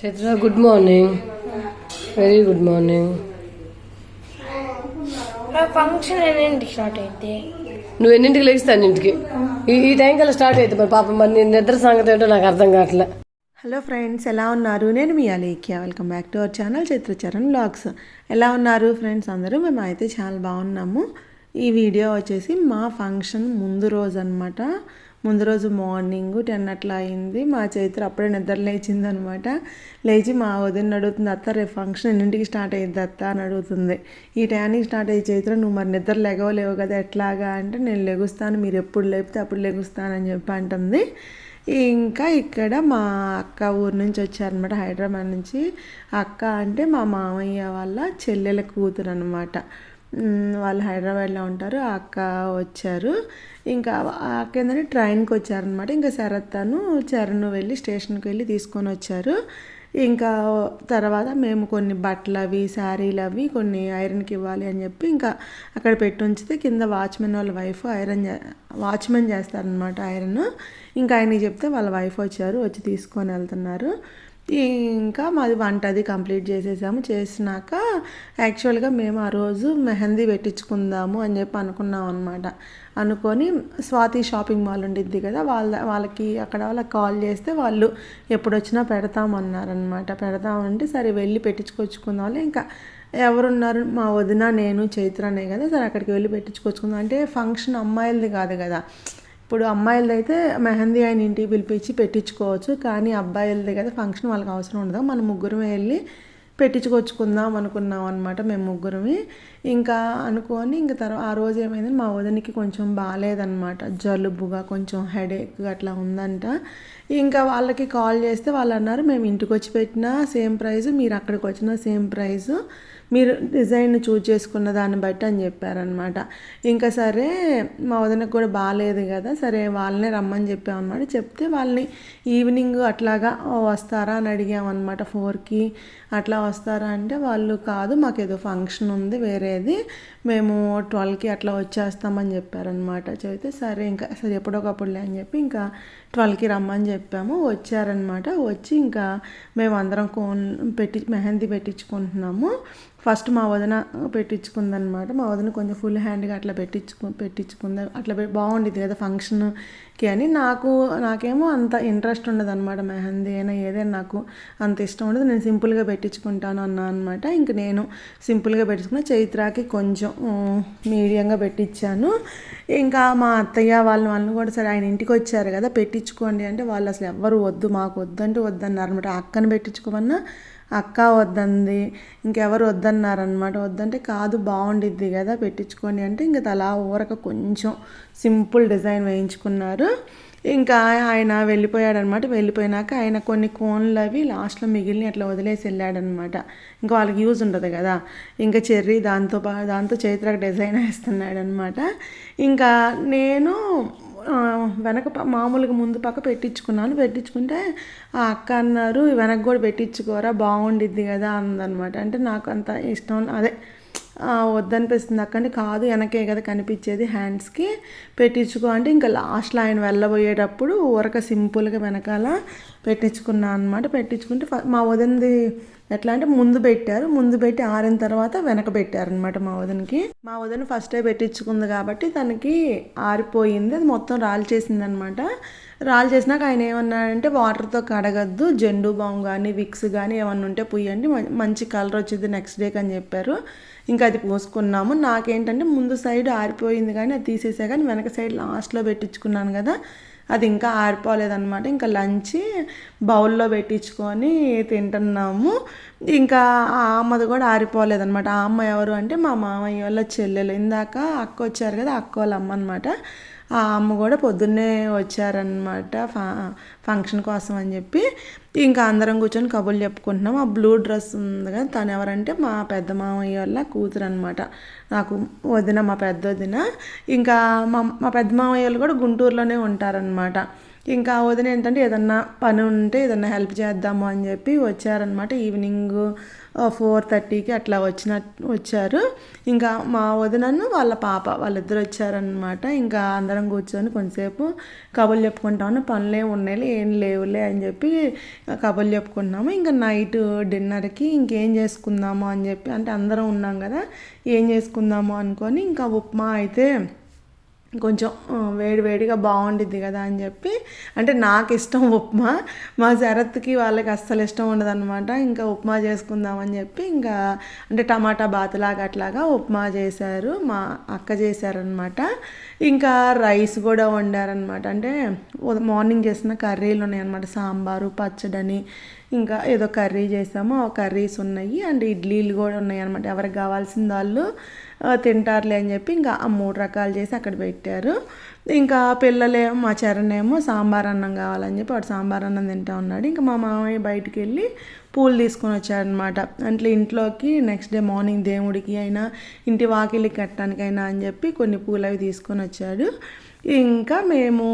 Chaitra good morning very good morning నా function ఎన్నింటికి start అయితే నువ్వు ఎన్నింటికి లేస్తావు అన్నింటికి? ఈ టైం కల్లా స్టార్ట్ అవుతుంది మరి పాపం. మరి నిద్ర సంగతి ఏంటో నాకు అర్థం కావట్లే. హలో ఫ్రెండ్స్ ఎలా ఉన్నారు? నేను మీ Alekhya. Welcome back to our channel Chitracharan blogs ఎలా ఉన్నారు ఫ్రెండ్స్ అందరూ మేము అయితే చాలా బాగున్నాము. ఈ వీడియో వచ్చేసి మా ఫంక్షన్ ముందు రోజు అనమాట ముందు రోజు మార్నింగ్ టెన్ అట్లా అయింది. మా చైత్ర అప్పుడే నిద్ర లేచింది అనమాట లేచి మా వదిన అడుగుతుంది అత్త రేపు ఫంక్షన్ ఎన్నింటికి స్టార్ట్ అయ్యింది అత్త? అని అడుగుతుంది. ఈ టైంకి స్టార్ట్ అయ్యే చైత్ర నువ్వు మరి నిద్ర లెగవలేవు కదా ఎట్లాగా? అంటే నేను లెగుస్తాను మీరు ఎప్పుడు లేపితే అప్పుడు లెగుస్తానని చెప్పి అంటుంది. ఇంకా ఇక్కడ మా అక్క ఊరు నుంచి వచ్చారనమాట హైదరాబాద్ నుంచి. అక్క అంటే మా మామయ్య వాళ్ళ చెల్లెల కూతురు అనమాట. వాళ్ళు హైదరాబాద్లో ఉంటారు ఆ అక్క వచ్చారు. ఇంకా ఆ అక్క ఏంటంటే ట్రైన్కి వచ్చారనమాట ఇంకా శరత్తను చరణ్ వెళ్ళి స్టేషన్కి వెళ్ళి తీసుకొని వచ్చారు. ఇంకా తర్వాత మేము కొన్ని బట్టలు అవి శారీలు అవి కొన్ని ఐరన్కి ఇవ్వాలి అని చెప్పి ఇంకా అక్కడ పెట్టి ఉంచితే కింద వాచ్మెన్ వాళ్ళ వైఫ్ ఐరన్ వాచ్మెన్ చేస్తారనమాట ఐరన్. ఇంకా ఆయనకి చెప్తే వాళ్ళ వైఫ్ వచ్చారు వచ్చి తీసుకొని వెళ్తున్నారు. ఇంకా మాది వంట అది కంప్లీట్ చేసేసాము. చేసినాక యాక్చువల్గా మేము ఆ రోజు మెహందీ పెట్టించుకుందాము అని చెప్పి అనుకున్నాం అనమాట అనుకొని స్వాతి షాపింగ్ మాల్ ఉండిద్ది కదా వాళ్ళ వాళ్ళకి అక్కడ వాళ్ళకి కాల్ చేస్తే వాళ్ళు ఎప్పుడొచ్చినా పెడతామన్నారనమాట పెడతామంటే సరే వెళ్ళి పెట్టించుకొచ్చుకుందాం ఇంకా ఎవరున్నారు? మా వదిన నేను చైత్రనే కదా సరే అక్కడికి వెళ్ళి పెట్టించుకొచ్చుకుందాం. అంటే ఫంక్షన్ అమ్మాయిలది కాదు కదా. ఇప్పుడు అమ్మాయిలది అయితే మెహందీ ఆయన ఇంటికి పిలిపించి పెట్టించుకోవచ్చు కానీ అబ్బాయిలది కదా ఫంక్షన్ వాళ్ళకి అవసరం ఉండదు. మనం ముగ్గురం వెళ్ళి పెట్టించుకొచ్చుకుందాం అనుకున్నాం అనమాట మేము ముగ్గురమే. ఇంకా అనుకొని ఇంకా తర్వాత ఆ రోజు ఏమైంది మా వదినికి కొంచెం బాగాలేదనమాట జలుబుగా కొంచెం హెడేక్ అట్లా ఉందంట. ఇంకా వాళ్ళకి కాల్ చేస్తే వాళ్ళు అన్నారు మేము ఇంటికి వచ్చి పెట్టిన సేమ్ ప్రైస్ మీరు అక్కడికి వచ్చిన సేమ్ ప్రైస్ మీరు డిజైన్ చూజ్ చేసుకున్న దాన్ని బట్టి అని చెప్పారనమాట ఇంకా సరే మా వదినకు కూడా బాగాలేదు కదా సరే వాళ్ళనే రమ్మని చెప్పామన్నమాట. చెప్తే వాళ్ళని ఈవినింగ్ అట్లాగా వస్తారా అని అడిగామన్నమాట. ఫోర్కి అట్లా వస్తారా అంటే వాళ్ళు కాదు మాకు ఏదో ఫంక్షన్ ఉంది వేరే వేరేది మేము ట్వెల్వ్కి అట్లా వచ్చేస్తామని చెప్పారనమాట చెబితే సరే ఇంకా సరే ఎప్పుడోకప్పుడులే అని చెప్పి ఇంకా ట్వెల్వ్కి రమ్మని చెప్పాము. వచ్చారనమాట వచ్చి ఇంకా మేము అందరం కోన్ పెట్టి మెహందీ పెట్టించుకుంటున్నాము. ఫస్ట్ మా వదిన పెట్టించుకుందనమాట మా వదిన కొంచెం ఫుల్ హ్యాండ్గా అట్లా పెట్టించుకు పెట్టించుకుంది అట్లా బాగుండేది కదా ఫంక్షన్కి అని. నాకు నాకేమో అంత ఇంట్రెస్ట్ ఉండదు అనమాట మెహందీ అయినా ఏదైనా నాకు అంత ఇష్టం ఉండదు. నేను సింపుల్గా పెట్టించుకుంటాను అన్నా అనమాట ఇంక నేను సింపుల్గా పెట్టించుకున్న చైత్రాకి కొంచెం మీడియంగా పెట్టించాను. ఇంకా మా అత్తయ్య వాళ్ళ వాళ్ళని కూడా సరే ఆయన ఇంటికి వచ్చారు కదా పెట్టించుకోండి అంటే వాళ్ళు అసలు ఎవ్వరు వద్దు మాకు వద్దంటే వద్దన్నారు అనమాట అక్కని పెట్టించుకోమన్నా అక్క వద్దంది ఇంకెవరు వద్దన్నారనమాట వద్దంటే కాదు బాగుండిద్ది కదా పెట్టించుకొని అంటే ఇంకా తలా ఊరక కొంచెం సింపుల్ డిజైన్ వేయించుకున్నారు. ఇంకా ఆయన వెళ్ళిపోయాడనమాట వెళ్ళిపోయినాక ఆయన కొన్ని కోన్లు అవి లాస్ట్లో మిగిలిన అట్లా వదిలేసి వెళ్ళాడనమాట ఇంకా వాళ్ళకి యూజ్ ఉంటుంది కదా. ఇంకా చెర్రీ దాంతో దాంతో చైత్రకు డిజైన్ వేస్తున్నాడనమాట ఇంకా నేను వెనక మామూలుగా ముందు పక్క పెట్టించుకున్నాను. పెట్టించుకుంటే ఆ అక్క అన్నారు వెనక కూడా పెట్టించుకోరా బాగుండిద్ది కదా అందనమాట అంటే నాకు అంత ఇష్టం అదే ఆ, వద్దనిపిస్తుంది అక్కంటే కాదు వెనకే కదా కనిపించేది హ్యాండ్స్కి. పెట్టించుకో అంటే ఇంకా లాస్ట్లో ఆయన వెళ్ళబోయేటప్పుడు ఊరక సింపుల్గా వెనకాల పెట్టించుకున్నాను అనమాట పెట్టించుకుంటే మా వదినది ఎట్లా అంటే ముందు పెట్టారు. ముందు పెట్టి ఆరిన తర్వాత వెనక పెట్టారనమాట మా వదినకి. మా వదిన ఫస్టే పెట్టించుకుంది కాబట్టి తనకి ఆరిపోయింది. అది మొత్తం రాల్చేసింది అనమాట రాలు చేసినాక ఆయన ఏమన్నాడంటే వాటర్తో కడగద్దు. జెండు బామ్ కానీ విక్స్ కానీ ఏమన్నా ఉంటే పోయండి మంచి కలర్ వచ్చింది నెక్స్ట్ డేకి అని చెప్పారు. ఇంకా అది పోసుకున్నాము. నాకేంటంటే ముందు సైడ్ ఆరిపోయింది కానీ అది తీసేసా కానీ వెనక సైడ్ లాస్ట్లో పెట్టించుకున్నాను కదా. అది ఇంకా ఆరిపోలేదన్నమాట. ఇంకా లంచ్ బౌల్లో పెట్టించుకొని తింటున్నాము. ఇంకా ఆ అమ్మది కూడా ఆరిపోలేదన్నమాట. ఆ అమ్మ ఎవరు అంటే మా మామయ్య వాళ్ళ చెల్లెలు. ఇందాక అక్క వచ్చారు కదా అక్క వాళ్ళ అమ్మ అనమాట ఆ అమ్మ కూడా పొద్దున్నే వచ్చారనమాట ఫ ఫంక్షన్ కోసం అని చెప్పి. ఇంకా అందరం కూర్చొని కబుర్లు చెప్పుకుంటున్నాం. ఆ బ్లూ డ్రెస్ ఉంది కదా తను ఎవరంటే మా పెద్ద మామయ్య వాళ్ళ కూతురు అనమాట నాకు వదిన మా పెద్ద వదిన. ఇంకా మా మా పెద్ద మామయ్య వాళ్ళు కూడా గుంటూరులోనే ఉంటారనమాట ఇంకా వదిన ఏంటంటే ఏదన్నా పని ఉంటే ఏదన్నా హెల్ప్ చేద్దాము అని చెప్పి వచ్చారనమాట ఈవినింగ్ ఫోర్ థర్టీకి అట్లా వచ్చిన వచ్చారు. ఇంకా మా వదినను వాళ్ళ పాప వాళ్ళిద్దరు వచ్చారనమాట ఇంకా అందరం కూర్చొని కొంతసేపు కబుర్లు చెప్పుకుంటాము. పనులే ఉన్నాయి ఏం లేవులే అని చెప్పి కబుర్లు చెప్పుకున్నాము. ఇంకా నైట్ డిన్నర్కి ఇంకేం చేసుకుందాము అని చెప్పి అంటే అందరం ఉన్నాం కదా ఏం చేసుకుందాము అనుకొని ఇంకా ఉప్మా అయితే కొంచెం వేడివేడిగా బాగుండిద్ది కదా అని చెప్పి అంటే నాకు ఇష్టం ఉప్మా. మా శరత్కి వాళ్ళకి అస్సలు ఇష్టం ఉండదు అనమాట ఇంకా ఉప్మా చేసుకుందామని చెప్పి ఇంకా అంటే టమాటా బాతులాగా అట్లాగా ఉప్మా చేశారు. మా అక్క చేశారనమాట ఇంకా రైస్ కూడా వండారనమాట అంటే మార్నింగ్ చేసిన కర్రీలు ఉన్నాయన్నమాట. సాంబారు పచ్చడని ఇంకా ఏదో కర్రీ చేసాము. ఆ కర్రీస్ ఉన్నాయి. అండ్ ఇడ్లీలు కూడా ఉన్నాయి అనమాట ఎవరికి కావాల్సిన వాళ్ళు తింటారులే అని చెప్పి ఇంకా ఆ మూడు రకాలు చేసి అక్కడ పెట్టారు. ఇంకా పిల్లలేమో మా చరణేమో సాంబార్ అన్నం కావాలని చెప్పి వాడు సాంబార్ అన్నం తింటా ఉన్నాడు. ఇంకా మా మామయ్య బయటికి వెళ్ళి పూలు తీసుకొని వచ్చాడనమాట అంటే ఇంట్లోకి నెక్స్ట్ డే మార్నింగ్ దేవుడికి అయినా ఇంటి వాకిలి కట్టడానికైనా అని చెప్పి కొన్ని పూలు అవి తీసుకొని వచ్చాడు. ఇంకా మేము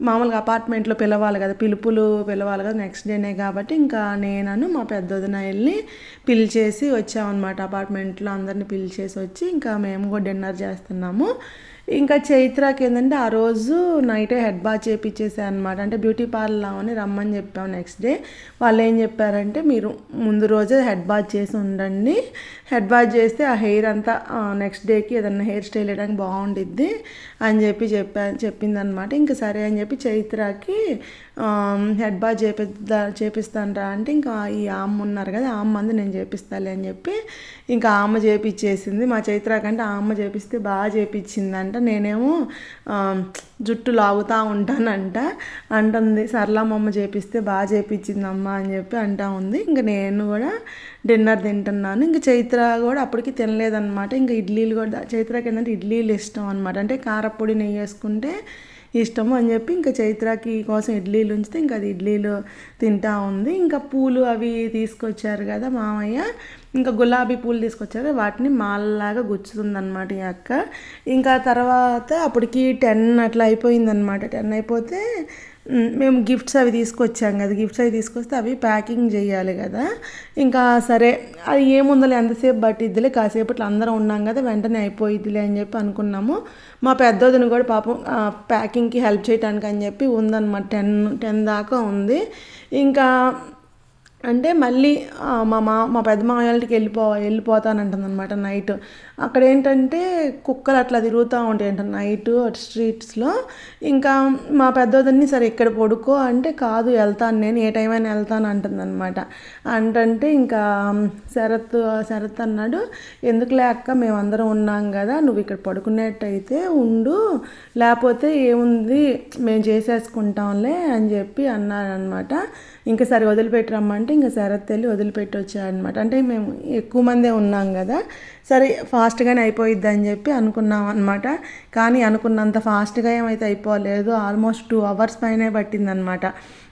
మామూలుగా అపార్ట్మెంట్లో పిలవాలి కదా పిలుపులు పిలవాలి కదా నెక్స్ట్ డేనే కాబట్టి ఇంకా నేనను మా పెద్దదిన వెళ్ళి పిలిచేసి వచ్చామన్నమాట. అపార్ట్మెంట్లో అందరిని పిలిచేసి వచ్చి ఇంకా మేము కూడా డిన్నర్ చేస్తున్నాము. ఇంకా చైత్రకి ఏంటంటే ఆ రోజు నైటే హెడ్ బాత్ చేపించేసాను అనమాట అంటే బ్యూటీ పార్లర్ అని రమ్మని చెప్పాము నెక్స్ట్ డే. వాళ్ళు ఏం చెప్పారంటే మీరు ముందు రోజే హెడ్ బాత్ చేసి ఉండండి. హెడ్ బాత్ చేస్తే ఆ హెయిర్ అంతా నెక్స్ట్ డేకి ఏదన్నా హెయిర్ స్టైల్ వేయడానికి బాగుండిద్ది అని చెప్పి చెప్పా చెప్పిందనమాట ఇంకా సరే అని చెప్పి చైత్రకి హెడ్ బాత్ చేపిద్దా చేపిస్తానరా అంటే ఇంకా ఈ ఆమ్మ ఉన్నారు కదా ఆ అమ్మ నేను చేపిస్తాలే అని చెప్పి ఇంకా ఆమ్మ చేపిచ్చేసింది. మా చైత్ర కంటే ఆ అమ్మ చేపిస్తే బాగా అంట నేనేమో జుట్టు లాగుతూ ఉంటానంట. అంటుంది సర్లమ్మమ్మ చేపిస్తే బాగా చేపించింది అని చెప్పి అంటా ఉంది. ఇంకా నేను కూడా డిన్నర్ తింటున్నాను. ఇంకా చైత్ర కూడా అప్పటికి తినలేదన్నమాట. ఇంకా ఇడ్లీలు కూడా చైత్రకి ఏంటంటే ఇడ్లీలు ఇష్టం అనమాట అంటే కారపొడి నెయ్యి వేసుకుంటే ఇష్టము అని చెప్పి ఇంకా చైత్రకి కోసం ఇడ్లీలు ఉంచితే ఇంకా అది ఇడ్లీలు తింటా ఉంది. ఇంకా పూలు అవి తీసుకొచ్చారు కదా మామయ్య. ఇంకా గులాబీ పూలు తీసుకొచ్చారు వాటిని మాలలాగా గుచ్చుతుందన్నమాట ఈ అక్క. ఇంకా తర్వాత అప్పటికి టెన్ అట్లా అయిపోయిందనమాట టెన్ అయిపోతే మేము గిఫ్ట్స్ అవి తీసుకొచ్చాం కదా. గిఫ్ట్స్ అవి తీసుకొస్తే అవి ప్యాకింగ్ చేయాలి కదా. ఇంకా సరే అది ఏముందలే ఎంతసేపు పట్టిద్దిలే కాసేపట్లో అందరం ఉన్నాం కదా వెంటనే అయిపోయిద్దిలే అని చెప్పి అనుకున్నాము. మా పెద్దోదిని కూడా పాపం ప్యాకింగ్కి హెల్ప్ చేయడానికి అని చెప్పి ఉందన్నమాట. టెన్ టెన్ దాకా ఉంది. ఇంకా అంటే మళ్ళీ మా మా మా పెద్ద వాళ్ళకి వెళ్ళిపో వెళ్ళిపోతానంటుంది అనమాట నైట్. అక్కడ ఏంటంటే కుక్కలు అట్లా తిరుగుతూ ఉంటాయి అంట నైట్ స్ట్రీట్స్లో. ఇంకా మా పెద్దోదని సరే ఇక్కడ పడుకో అంటే కాదు వెళ్తాను నేను ఏ టైం అయినా వెళ్తాను అంటుందన్నమాట. అంటే ఇంకా శరత్ శరత్ అన్నాడు ఎందుకులే అక్క మేమందరం ఉన్నాం కదా నువ్వు ఇక్కడ పడుకునేట్టయితే ఉండు లేకపోతే ఏముంది మేము చేసేసుకుంటాంలే అని చెప్పి అన్నారనమాట ఇంకా సరే వదిలిపెట్టి రమ్మంటే ఇంకా శరత్ వెళ్ళి వదిలిపెట్టి వచ్చారనమాట అంటే మేము ఎక్కువ మందే ఉన్నాం కదా. సరే ఫాస్ట్గానే అయిపోయిద్ది అని చెప్పి అనుకున్నాం అనమాట కానీ అనుకున్నంత ఫాస్ట్గా ఏమైతే అయిపోలేదు ఆల్మోస్ట్ టూ అవర్స్ పైనే పట్టిందనమాట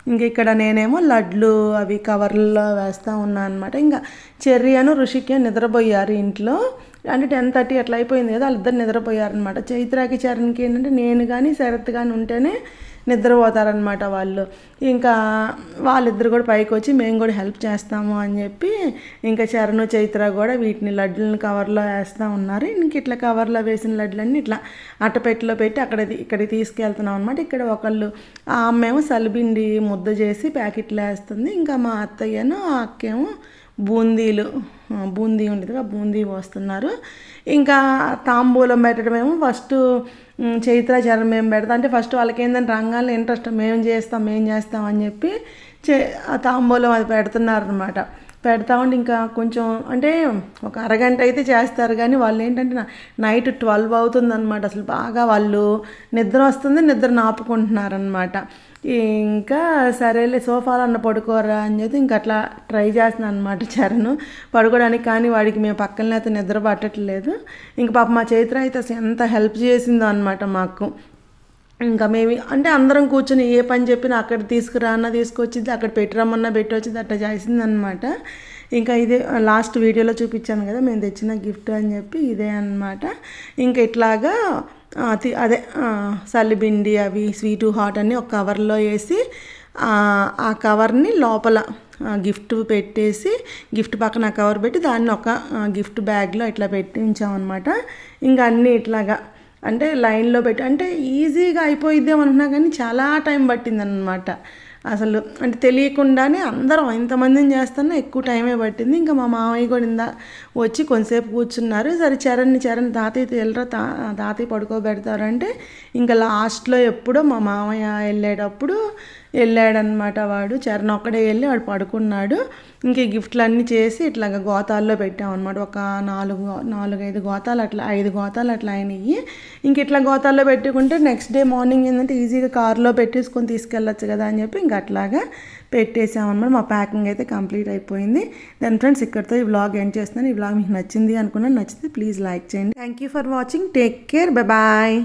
ఇంక ఇక్కడ నేనేమో లడ్లు అవి కవర్లో వేస్తూ ఉన్నాను అనమాట ఇంకా చెర్రీ అను ఋషికి నిద్రపోయారు ఇంట్లో. అంటే టెన్ థర్టీ అట్లా అయిపోయింది కదా వాళ్ళిద్దరు నిద్రపోయారనమాట చైత్రాకి చరణ్కి ఏంటంటే నేను కానీ శరత్ కానీ ఉంటేనే నిద్రపోతారనమాట వాళ్ళు. ఇంకా వాళ్ళిద్దరు కూడా పైకి వచ్చి మేము కూడా హెల్ప్ చేస్తాము అని చెప్పి ఇంకా చరణ్ చైత్ర కూడా వీటిని లడ్లను కవర్లో వేస్తూ ఉన్నారు. ఇంక ఇట్లా కవర్లో వేసిన లడ్లన్నీ ఇట్లా అట్టపెట్టిలో పెట్టి అక్కడ ఇక్కడికి తీసుకెళ్తున్నాం అనమాట ఇక్కడ ఒకళ్ళు ఆ అమ్మేమో సలిబిండి ముద్ద చేసి ప్యాకెట్లు వేస్తుంది. ఇంకా మా అత్తయ్యను ఆ అక్కేమో బూందీలు బూందీ ఉండేది ఆ బూందీ పోస్తున్నారు. ఇంకా తాంబూలం పెట్టడమేమో ఫస్ట్ చైత్ర చరణం మేము పెడతాం. అంటే ఫస్ట్ వాళ్ళకి ఏంటంటే రంగాల్లో ఇంట్రెస్ట్ మేము చేస్తాం మేము చేస్తాం అని చెప్పి చే ఆ తాంబూలం అది పెడుతున్నారనమాట పెడతా ఉండి ఇంకా కొంచెం అంటే ఒక అరగంట అయితే చేస్తారు. కానీ వాళ్ళు ఏంటంటే నైట్ ట్వెల్వ్ అవుతుందన్నమాట. అసలు బాగా వాళ్ళు నిద్ర వస్తుంది నిద్ర నాపుకుంటున్నారనమాట ఇంకా సరేలే సోఫాలో అన్న పడుకోరా అని చెప్పి ఇంకా అట్లా ట్రై చేస్తున్నాను అనమాట చరణ్. పడుకోవడానికి కానీ వాడికి మేము పక్కనే అయితే నిద్ర పట్టట్లేదు. ఇంకా పాప మా చైత్ర అయితే అసలు ఎంత హెల్ప్ చేసిందో అనమాట మాకు. ఇంకా మేము అంటే అందరం కూర్చొని ఏ పని చెప్పినా అక్కడ తీసుకురా అన్న తీసుకొచ్చింది అక్కడ పెట్టిరమ్మన్నా పెట్టొచ్చింది అట్లా చేసిందనమాట ఇంకా ఇదే లాస్ట్ వీడియోలో చూపించాను కదా మేము తెచ్చిన గిఫ్ట్ అని చెప్పి ఇదే అన్నమాట. ఇంకా ఇట్లాగా అదే సల్లిబిండి అవి స్వీటు హాట్ అన్నీ ఒక కవర్లో వేసి ఆ, కవర్ని లోపల గిఫ్ట్ పెట్టేసి గిఫ్ట్ పక్కన కవర్ పెట్టి దాన్ని ఒక గిఫ్ట్ బ్యాగ్లో ఇట్లా పెట్టించామన్నమాట. ఇంకా అన్నీ ఇట్లాగా అంటే లైన్లో పెట్టి అంటే ఈజీగా అయిపోయిద్దాం అనుకున్నా కానీ చాలా టైం పట్టిందనమాట అసలు అంటే తెలియకుండానే అందరం ఇంతమందిని చేస్తున్నా ఎక్కువ టైమే పట్టింది. ఇంకా మా మామయ్య కూడా ఇందా వచ్చి కొంతసేపు కూర్చున్నారు. సరే చరణ్ చరణ్ తాతయ్య వెళ్ళరా తా తాతయ్య పడుకోబెడతారంటే ఇంకా లాస్ట్లో ఎప్పుడో మా మామయ్య వెళ్ళేటప్పుడు వెళ్ళాడనమాట వాడు. చరణ్ ఒక్కడే వెళ్ళి వాడు పడుకున్నాడు. ఇంకా ఈ గిఫ్ట్లు అన్నీ చేసి ఇట్లాగ గోతాల్లో పెట్టామన్నమాట. ఒక నాలుగు నాలుగైదు గోతాలు అట్లా ఐదు గోతాలు అట్లా అయినాయి. ఇంక ఇట్లా గోతాల్లో పెట్టుకుంటే నెక్స్ట్ డే మార్నింగ్ ఏంటంటే ఈజీగా కారులో పెట్టేసుకొని తీసుకెళ్ళచ్చు కదా అని చెప్పి ఇంక అట్లాగా పెట్టేసామన్నమాట. మా ప్యాకింగ్ అయితే కంప్లీట్ అయిపోయింది. దెన్ ఫ్రెండ్స్ ఇక్కడితో ఈ వ్లాగ్ ఎండ్ చేస్తున్నాను. ఈ వ్లాగ్ మీకు నచ్చింది అనుకున్నాను. నచ్చితే ప్లీజ్ లైక్ చేయండి. Thank you for watching take care bye